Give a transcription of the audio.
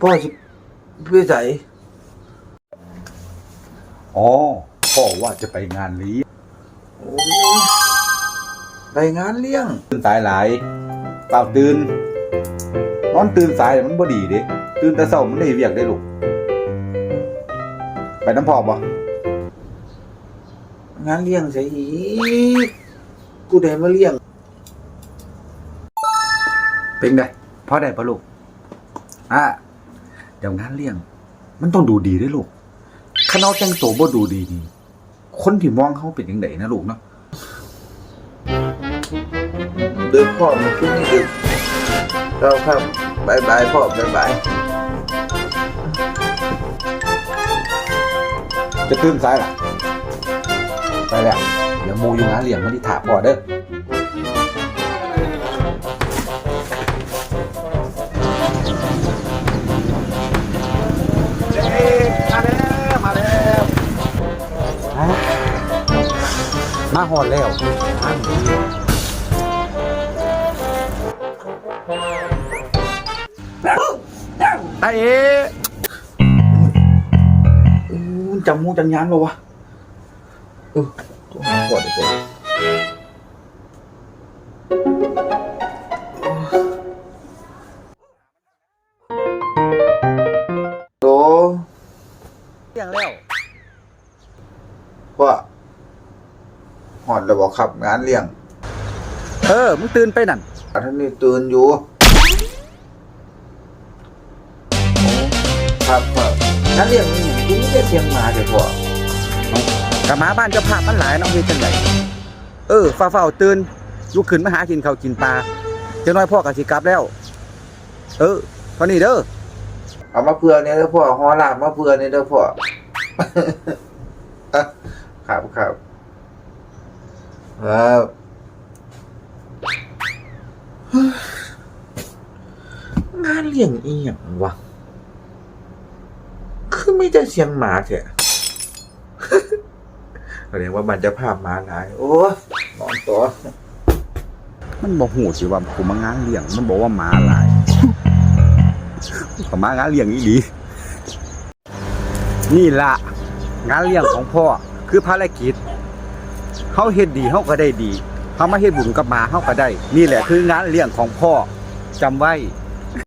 พ่อสิไปใส่อ๋อพ่อว่าจะไปงานเลี้ยงโอ้ยไปงานเลี้ยง ตื่นสายหลายเปล่าตื่น นอนตื่นสายมันบ่ดีเด้ตื่นแต่เช้ามันได้เวียกได้ลูก ไปน้ำพ่อบ่งานเลี้ยงใส่อีกกูได้มาเลี้ยง เป็นไงพ่อได้ปะลูกอะเดี๋ยวงานเลี้ยง มันต้องดูดีด้วยลูกข้าเอาแต่งตัวบ่ดูดีนี่คนที่มองเขาเป็นยังไงนะลูกเนาะดึกพ่อมาขึ้นนี่ดึกเราครับบายบายพ่อบายบายจะตื่นสายล่ะ ไปแล้วเดี๋ยวโมอยู่งานเลี้ยงมาที่ถาพ่อเด้อ แล้วมาแล้วมาหอดแล้วอันนี้ตาเอ๋อู้จำมูจังยานปะวะเออตัวหาก่อนดีกว่า เลี้ยงแล้วว่าหอดแล้วบอกขับงานเลี้ยงเออมึงตื่นไปนั่นท่านนี่ตื่นอยู่โอ้ครับครับงานเลี้ยงนี่กูไม่ได้เสียงหมาแต่พอกับหมาบ้านเจ้าภาพมันหลายเน้องเฮ็ดจังไดเออฟ้าเฝ้าตื่นลุกขึ้นมาหากินข้าวกินปลาจังน้อยพ่อก็สิกลับแล้ว เออเท่านี้เด้อ เอามาเพื่อเนี่ยเด้อพ่อหอลาบมาเพื่อเนี่ยเด้อพ่อครับครับครับงานเลี้ยงอีหยังวะคือไม่ได้เสียงหมาเถอะแสดงว่ามันจะภาพหมาหลาย โอ้นอนตัวมันบอกหูสิว่ากูมางานเลี้ยง มันบอกว่าหมาหลาย ผมมางานเลี้ยงอีหลีนี่ละงานเลี้ยงของพ่อคือภารกิจเขาเฮ็ดดีเขาก็ได้ดีเขามาเฮ็ดบุญกับหมาเขาก็ได้ นี่แหละคืองานเลี้ยงของพ่อจำไว้